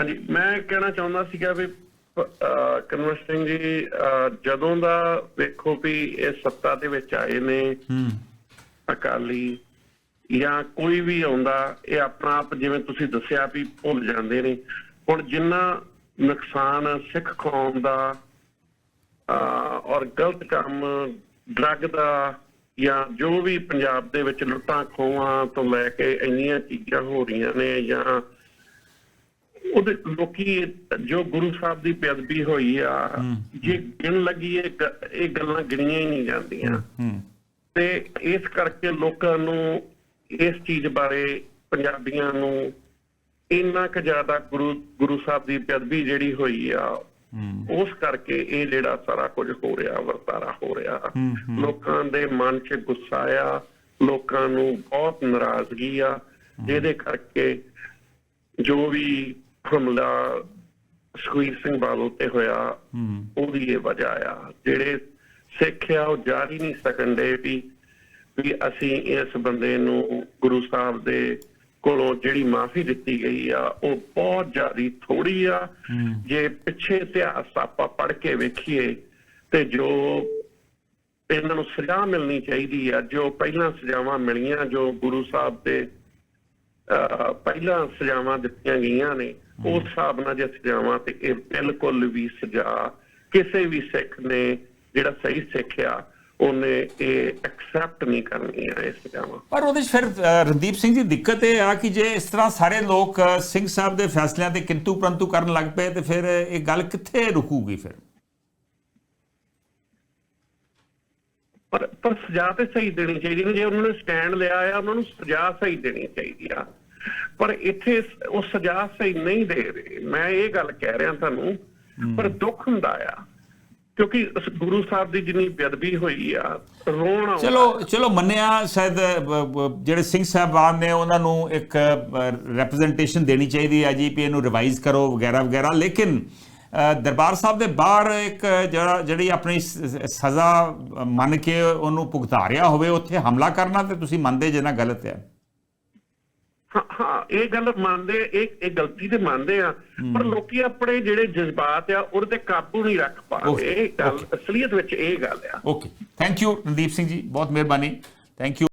ਹਾਂਜੀ ਮੈਂ ਕਹਿਣਾ ਚਾਹੁੰਦਾ ਸੀਗਾ ਵੀ ਕਨਵਰ ਸਿੰਘ ਜੀ ਜਦੋਂ ਦਾ ਵੇਖੋ ਵੀ ਇਹ ਸੱਤਾ ਦੇ ਵਿੱਚ ਆਏ ਨੇ ਅਕਾਲੀ ਜਾਂ ਕੋਈ ਵੀ ਆਉਂਦਾ ਇਹ ਆਪਣਾ ਆਪ ਜਿਵੇਂ ਤੁਸੀਂ ਦੱਸਿਆ ਵੀ ਭੁੱਲ ਜਾਂਦੇ ਨੇ। ਹੁਣ ਜਿੰਨਾ ਨੁਕਸਾਨ ਸਿੱਖ ਕੌਮ ਦਾ ਔਰ ਗਲਤ ਕੰਮ ਡਰੱਗ ਦਾ ਜਾਂ ਜੋ ਵੀ ਪੰਜਾਬ ਦੇ ਵਿੱਚ ਲੁੱਟਾਂ ਖੋਹਾਂ ਤੋਂ ਲੈ ਕੇ ਇੰਨੀਆਂ ਚੀਜ਼ਾਂ ਹੋ ਰਹੀਆਂ ਨੇ ਜਾਂ ਉਹਦੇ ਲੋਕੀ ਜੋ ਗੁਰੂ ਸਾਹਿਬ ਦੀ ਬੇਅਦਬੀ ਹੋਈ ਆ ਜੇ ਗਿਣ ਲੱਗੀ ਇਹ ਗੱਲਾਂ ਗਿਣੀਆਂ ਹੀ ਨਹੀਂ ਜਾਂਦੀਆਂ। ਤੇ ਇਸ ਕਰਕੇ ਲੋਕਾਂ ਨੂੰ ਇਸ ਚੀਜ਼ ਬਾਰੇ ਪੰਜਾਬੀਆਂ ਨੂੰ ਇੰਨਾ ਕੁ ਜ਼ਿਆਦਾ ਗੁਰੂ ਗੁਰੂ ਸਾਹਿਬ ਦੀ ਬੇਅਦਬੀ ਜਿਹੜੀ ਹੋਈ ਆ ਉਸ ਕਰਕੇ ਇਹ ਜਿਹੜਾ ਸਾਰਾ ਕੁਝ ਹੋ ਰਿਹਾ ਵਰਤਾਰਾ ਹੋ ਰਿਹਾ। ਲੋਕਾਂ ਦੇ ਮਨ 'ਚ ਗੁੱਸਾ ਆ ਲੋਕਾਂ ਨੂੰ ਬਹੁਤ ਨਾਰਾਜ਼ਗੀ ਆ ਜਿਹਦੇ ਕਰਕੇ ਜੋ ਵੀ ਹਮਲਾ ਸੁਖਬੀਰ ਸਿੰਘ ਬਾਦਲ ਤੇ ਹੋਇਆ ਉਹਦੀ ਇਹ ਵਜ੍ਹਾ ਆ। ਜਿਹੜੇ ਸਿੱਖ ਆ ਉਹ ਜਾ ਹੀ ਨਹੀਂ ਸਕਣ ਦੇ ਵੀ ਵੀ ਅਸੀਂ ਇਸ ਬੰਦੇ ਨੂੰ ਗੁਰੂ ਸਾਹਿਬ ਦੇ ਕੋਲੋਂ ਜਿਹੜੀ ਮਾਫੀ ਦਿੱਤੀ ਗਈ ਆ ਉਹ ਬਹੁਤ ਜ਼ਿਆਦੀ ਥੋੜੀ ਆ। ਜੇ ਪਿੱਛੇ ਇਤਿਹਾਸ ਆਪਾਂ ਪੜ੍ਹ ਕੇ ਵੇਖੀਏ ਤੇ ਜੋ ਇਹਨਾਂ ਨੂੰ ਸਜ਼ਾ ਮਿਲਣੀ ਚਾਹੀਦੀ ਆ ਜੋ ਪਹਿਲਾਂ ਸਜ਼ਾਵਾਂ ਮਿਲੀਆਂ ਜੋ ਗੁਰੂ ਸਾਹਿਬ ਦੇ ਪਹਿਲਾਂ ਸਜ਼ਾਵਾਂ ਦਿੱਤੀਆਂ ਗਈਆਂ ਨੇ ਉਸ ਹਿਸਾਬ ਨਾਲ ਜੇ ਸਜ਼ਾਵਾਂ ਤੇ ਇਹ ਬਿਲਕੁਲ ਵੀ ਸਜ਼ਾ ਕਿਸੇ ਵੀ ਸਿੱਖ ਨੇ ਜਿਹੜਾ ਸਹੀ ਸਿੱਖਿਆ ਉਹਨੇ ਇਹ ਐਕਸੈਪਟ ਨਹੀਂ ਕਰਨੀਆਂ ਇਹ ਸਜ਼ਾਵਾਂ। ਪਰ ਉਹਦੇ ਫਿਰ ਰਣਦੀਪ ਸਿੰਘ ਜੀ ਦਿੱਕਤ ਇਹ ਆ ਕਿ ਜੇ ਇਸ ਤਰ੍ਹਾਂ ਸਾਰੇ ਲੋਕ ਸਿੰਘ ਸਾਹਿਬ ਦੇ ਫੈਸਲਿਆਂ ਤੇ ਕਿੰਤੂ ਪ੍ਰੰਤੂ ਕਰਨ ਲੱਗ ਪਏ ਤੇ ਫਿਰ ਇਹ ਗੱਲ ਕਿੱਥੇ ਰੁਕੂਗੀ ਫਿਰ? ਪਰ ਪਰ ਸਜ਼ਾ ਤੇ ਸਹੀ ਦੇਣੀ ਚਾਹੀਦੀ ਹੈ। ਜੇ ਉਹਨਾਂ ਨੇ ਸਟੈਂਡ ਲਿਆ ਆ ਉਹਨਾਂ ਨੂੰ ਸਜ਼ਾ ਸਹੀ ਦੇਣੀ ਚਾਹੀਦੀ ਆ। ਪਰ ਇੱਥੇ ਉਹ ਸਜ਼ਾ ਸਹੀ ਨਹੀਂ ਦੇ ਰਹੇ। ਮੈਂ ਇਹ ਗੱਲ ਕਹਿ ਰਿਹਾ ਤੁਹਾਨੂੰ ਪਰ ਦੁੱਖ ਹੁੰਦਾ ਆ ਕਿਉਂਕਿ ਗੁਰੂ ਸਾਹਿਬ ਦੀ ਜਿੰਨੀ ਬੇਅਦਬੀ ਹੋਈ ਆ ਰੋਣ ਚਲੋ ਚਲੋ ਮੰਨਿਆ ਸ਼ਾਇਦ ਜਿਹੜੇ ਸਿੰਘ ਸਾਹਿਬਾਨ ਨੇ ਉਹਨਾਂ ਨੂੰ ਇੱਕ ਰਿਪਰੈਜ਼ੈਂਟੇਸ਼ਨ ਦੇਣੀ ਚਾਹੀਦੀ ਹੈ ਜੀ ਵੀ ਇਹਨੂੰ ਰਿਵਾਈਜ਼ ਕਰੋ ਵਗੈਰਾ ਵਗੈਰਾ। ਲੇਕਿਨ ਦਰਬਾਰ ਸਾਹਿਬ ਦੇ ਬਾਹਰ ਇੱਕ ਜਿਹੜਾ ਜਿਹੜੀ ਆਪਣੀ ਸਜ਼ਾ ਮੰਨ ਕੇ ਉਹਨੂੰ ਭੁਗਤਾ ਰਿਹਾ ਹੋਵੇ ਉੱਥੇ ਹਮਲਾ ਕਰਨਾ ਤੇ ਤੁਸੀਂ ਮੰਨਦੇ ਜੇ ਨਾ ਗਲਤ ਹੈ। ਹਾਂ ਇਹ ਗੱਲ ਮੰਨਦੇ ਇਹ ਇਹ ਗਲਤੀ ਤੇ ਮੰਨਦੇ ਆ ਪਰ ਲੋਕੀ ਆਪਣੇ ਜਿਹੜੇ ਜਜ਼ਬਾਤ ਆ ਉਹਦੇ ਤੇ ਕਾਬੂ ਨਹੀਂ ਰੱਖ ਪਾ ਰਹੇ। ਇਹ ਗੱਲ ਅਸਲੀਅਤ ਵਿੱਚ ਇਹ ਗੱਲ ਆ। Okay thank you Randeep Singh ji ਬਹੁਤ ਮਿਹਰਬਾਨੀ। Thank you